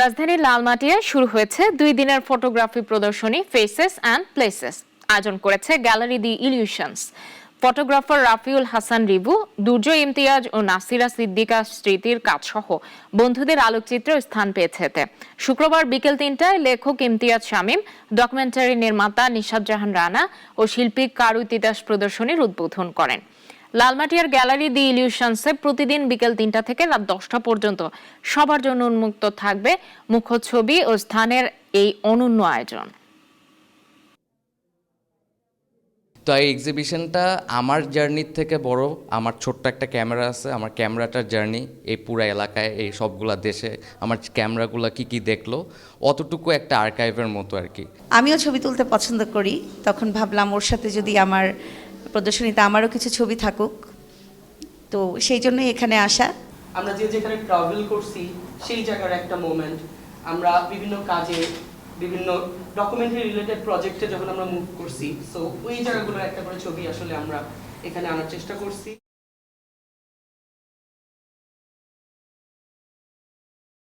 রাজধানীর লালমাটিয়ায় শুরু হয়েছে দুই দিনের ফটোগ্রাফি প্রদর্শনী ফেসেস অ্যান্ড প্লেসেস আয়োজন করেছে gallery the illusions. Photographer Rafiul Hasan Ribu Durjoy Imtiaz ও নাসিরা সিদ্দিকা স্মৃতির কাজসহ বন্ধুদের আলোকচিত্র স্থান পেয়েছে এতে। শুক্রবার বিকেল তিনটায় লেখক ইমতিয়াজ শামীম, ডকুমেন্টারি নির্মাতা নিশাদ জাহান রানা ও শিল্পী কারু তিতাস প্রদর্শনীর উদ্বোধন করেন। লালমাটিয়ার গ্যালারি দি ইলিউশনসে প্রতিদিন বিকেল তিনটা থেকে রাত দশটা পর্যন্ত সবার জন্য উন্মুক্ত থাকবে মুখ্য ছবি ও স্থানের এই অনন্য আয়োজন। তো এই এক্সিবিশনটা আমার জার্নির থেকে বড়। আমার ছোট্ট একটা ক্যামেরা আছে। আমার ক্যামেরাটার জার্নি এই পুরা এলাকায় এই সবগুলা দেশে আমার ক্যামেরাগুলো কি কি দেখল অতটুকু একটা আর্কাইভের মতো আর কি। আমিও ছবি তুলতে পছন্দ করি। তখন ভাবলাম ওর সাথে যদি আমার প্রদর্শনীতে আমারও কিছু ছবি থাকুক। তো সেই জন্যই এখানে আসা। আমরা যে যেখানে ট্রাভেল করছি, সেই জায়গার একটা মোমেন্ট আমরা বিভিন্ন কাজে, বিভিন্ন ডকুমেন্টারি রিলেটেড প্রজেক্টে যখন আমরা মুভ করছি সো ওই জায়গাগুলোর একটা করে ছবি আসলে আমরা এখানে আনার চেষ্টা করছি।